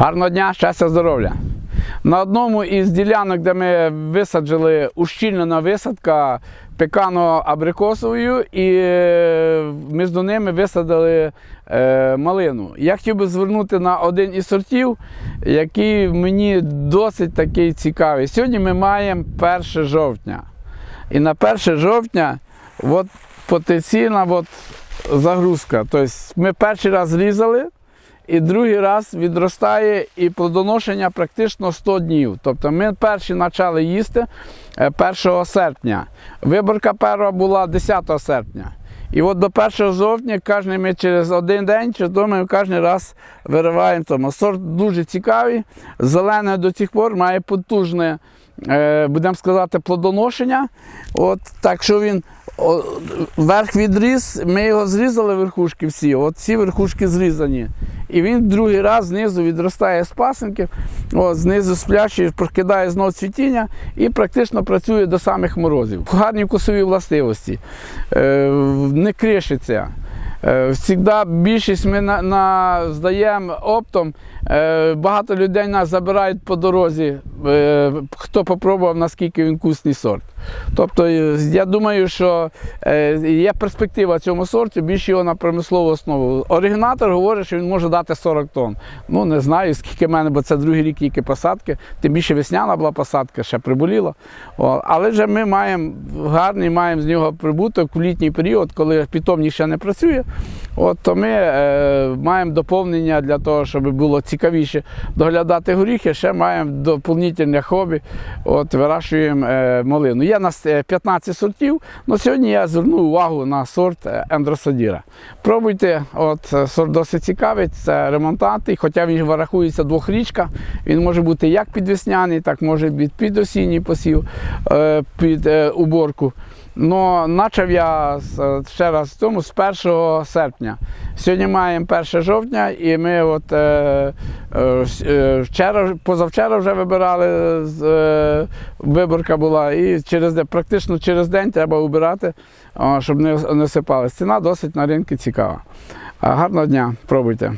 Гарного дня, щастя, здоров'я. На одному із ділянок, де ми висаджили ущільнена висадка пекано-абрикосовою, і е, між ними висадили е, малину. Я хотів би звернути на один із сортів, який мені досить такий цікавий. Сьогодні ми маємо 1 жовтня. І на 1 жовтня от, потенційна от, загрузка. Тобто ми перший раз зрізали. І другий раз відростає і плодоношення практично 100 днів. Тобто ми перші почали їсти е, 1 серпня. Виборка перша була 10 серпня. І от до 1 жовтня кожен ми через один день, чи то ми кожен раз вириваємо тому. Сорт дуже цікавий. Зелене до цих пор має потужне, е, будемо сказати, плодоношення. От, так що він верх відріс, ми його зрізали верхушки всі. От ці верхушки зрізані. І він другий раз знизу відростає з пасенків, знизу сплящує, прокидає знову цвітіння і практично працює до самих морозів. Гарні вкусові властивості, е, не кришиться. Е, Всігда більшість ми на, на, здаємо оптом. Е, Багато людей нас забирають по дорозі, хто попробував, наскільки він вкусний сорт. Тобто, е, я думаю, що е, є перспектива цьому сорту, більше його на промислову основу. Оригінатор говорить, що він може дати 40 тонн. Ну, не знаю, скільки в мене, бо це другий рік тільки посадки. Тим більше весняна була посадка, ще приболіла. Але вже ми маємо гарний, маємо з нього прибуток в літній період, коли питомник ще не працює. От, то ми е, маємо доповнення для того, щоб було цікавіше доглядати горіхи, ще маємо доповнительне хобі, от, вирощуємо е, малину. Є нас е, 15 сортів, але сьогодні я зверну увагу на сорт е, ендросадіра. Пробуйте, от, е, сорт досить цікавий, це ремонтантний, хоча він рахується двохрічка, він може бути як підвесняний, так може бути під осінній посів, е, під е, уборку. Но почав я ще раз в тому з 1 серпня. Сьогодні маємо 1 жовтня, і ми от, е, е, е, вчора, позавчора вже вибирали, з- е, виборка була, і через, практично через день треба убирати, щоб не сипалась. Ціна досить на ринку цікава. Гарного дня, пробуйте.